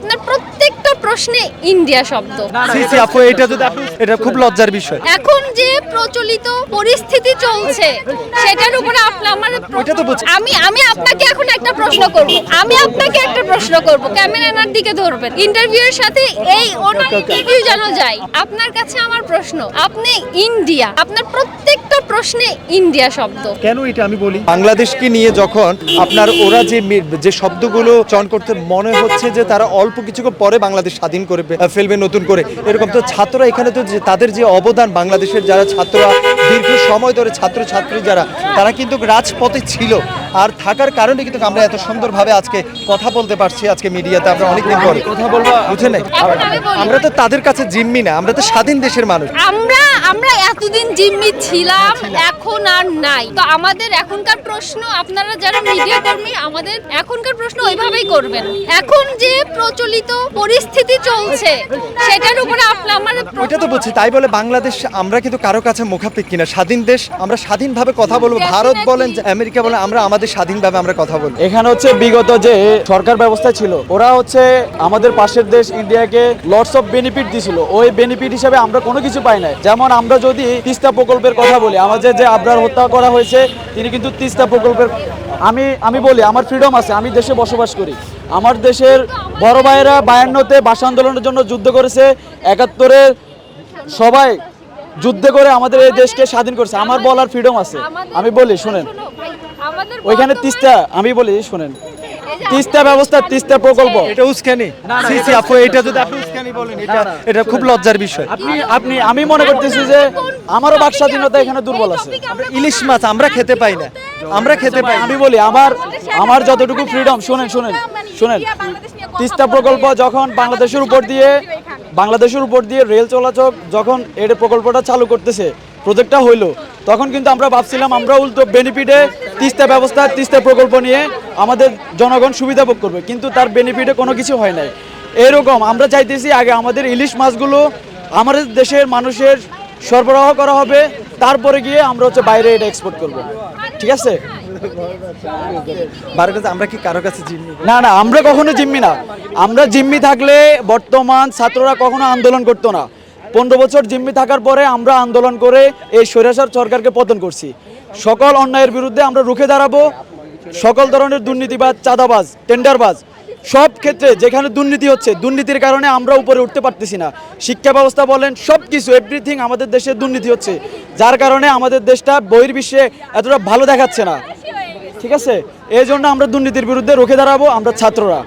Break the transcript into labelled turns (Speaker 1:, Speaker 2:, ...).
Speaker 1: আপনার প্রত্যেকটা প্রশ্নে ইন্ডিয়া শব্দ।
Speaker 2: আপু এটা যদি আপনি এটা খুব লজ্জার বিষয়।
Speaker 1: এখন যে প্রচলিত পরিস্থিতি চলছে সেটার উপরে আপনার আমার। আমি আমি আপনাকে এখন একটা প্রশ্ন করব। আমি আপনাকে একটা প্রশ্ন করব। ক্যামেরার দিকে ধরবেন। ইন্টারভিউয়ের সাথে এই ওনার ইন্টারভিউ যেন যায় আপনার কাছে আমার প্রশ্ন। আপনি ইন্ডিয়া আপনার প্রত্যেকটা প্রশ্নে ইন্ডিয়া শব্দ।
Speaker 2: কেন এটা আমি বলি? বাংলাদেশকে নিয়ে যখন আপনার ওরা যে যে শব্দগুলো চয়ন করতে মনে হচ্ছে যে তারা অল্প কিছুক্ষণ পরে বাংলাদেশ স্বাধীন করে ফেলবে নতুন করে এরকম তো ছাত্ররা এখানে তো তাদের যে অবদান বাংলাদেশের যারা ছাত্ররা দীর্ঘ সময় ধরে ছাত্র ছাত্রী যারা তারা কিন্তু রাজপথে ছিল। আর থাকার কারণে কিন্তু আমরা এত সুন্দরভাবে আজকে কথা বলতে পারছি আজকে মিডিয়াতে আমরা অনেকদিন পরে। কথা বলব বুঝে নাই? আমরা তো তাদের কাছে জিম্মি না আমরা তো স্বাধীন দেশের মানুষ।
Speaker 1: আমরা আমরা এতদিন জিম্মি ছিলাম এখন আর নাই। তো আমাদের এখনকার প্রশ্ন আপনারা যারা মিডিয়া কর্মী আমাদের এখনকার প্রশ্ন ওইভাবেই করবেন। এখন যে প্রচলিত পরিস্থিতি চলছে সেটার উপরে আপনার আমার
Speaker 2: ওইটা তো বলছি তাই বলে বাংলাদেশ আমরা কিন্তু কারও কাছে মুখাপেক্ষি না। স্বাধীন দেশ আমরা স্বাধীনভাবে কথা বলব। ভারত বলেন যে আমেরিকা বলেন আমরা আমাদের স্বাধীনভাবে আমরা কথা বলব
Speaker 3: এখানে হচ্ছে বিগত যে সরকার ব্যবস্থা ছিল ওরা হচ্ছে আমাদের পাশের দেশ ইন্ডিয়াকে লটস অফ বেনিফিট দিছিল। ওই বেনিফিট হিসেবে আমরা কোনো কিছু পাই নাই। যেমন আমরা যদি তিস্তা প্রকল্পের কথা বলি আমাদের যে আবরার হত্যা করা হয়েছে তিনি কিন্তু তিস্তা প্রকল্পের আমি আমি বলি আমার ফ্রিডম আছে আমি দেশে বসবাস করি। আমার দেশের বড় ভাইয়েরা বায়ান্নতে ভাষা আন্দোলনের জন্য যুদ্ধ করেছে একাত্তরে সবাই যুদ্ধ করে আমাদের এই দেশকে স্বাধীন করেছে। আমার বলার ফ্রিডম আছে। আমি বলি শুনেন। ওইখানে তিস্তা আমি বলি শুনেন। তিস্তা ব্যবস্থা তিস্তা প্রকল্প।
Speaker 2: এটা উস্কানি। সি আপু এটা যদি আপনি বলেন এটা এটা খুব লজ্জার বিষয়।
Speaker 3: আপনি আপনি আমি মনে করতেছি যে আমারও বাক স্বাধীনতা এখানে দুর্বল আছে।
Speaker 2: ইলিশ মাছ আমরা খেতে পাই না। আমরা খেতে পাই
Speaker 3: আমি বলি আমার আমার যতটুকু ফ্রিডম শুনেন শুনেন শুনেন। তিস্তা প্রকল্প যখন বাংলাদেশের উপর দিয়ে বাংলাদেশের উপর দিয়ে রেল চলাচল যখন এর প্রকল্পটা চালু করতেছে প্রজেক্টটা হইল তখন কিন্তু আমরা ভাবছিলাম আমরা উল্টো বেনিফিটে তিস্তা ব্যবস্থা তিস্তা প্রকল্প নিয়ে আমাদের জনগণ সুবিধা ভোগ করবে। কিন্তু তার বেনিফিটে কোনো কিছু হয় নাই। এরকম। আমরা চাইতেছি আগে আমাদের ইলিশ মাছগুলো আমাদের দেশের মানুষের সরবরাহ করা হবে তারপরে গিয়ে আমরা হচ্ছে বাইরে এটা এক্সপোর্ট করব। ঠিক আছে?
Speaker 2: আমরা কি কারও কাছে জিম্মি?
Speaker 3: না না আমরা কখনো জিম্মি না। আমরা জিম্মি থাকলে বর্তমান ছাত্ররা কখনো আন্দোলন করতো না। পনেরো বছর জিম্মি থাকার পরে আমরা আন্দোলন করে এই স্বৈরাচার সরকারকে পতন করছি। সকল অন্যায়ের বিরুদ্ধে আমরা রুখে দাঁড়াবো। সকল ধরনের দুর্নীতিবাজ চাঁদাবাজ টেন্ডারবাজ সব ক্ষেত্রে যেখানে দুর্নীতি হচ্ছে, দুর্নীতির কারণে আমরা উপরে উঠতে পারতেছি না। শিক্ষা ব্যবস্থা বলেন সব কিছু এভরিথিং আমাদের দেশে দুর্নীতি হচ্ছে। যার কারণে আমাদের দেশটা বহির্বিশ্বে এতটা ভালো দেখাচ্ছে না। ঠিক আছে? এই জন্য আমরা দুর্নীতির বিরুদ্ধে রুখে দাঁড়াবো, আমরা ছাত্ররা।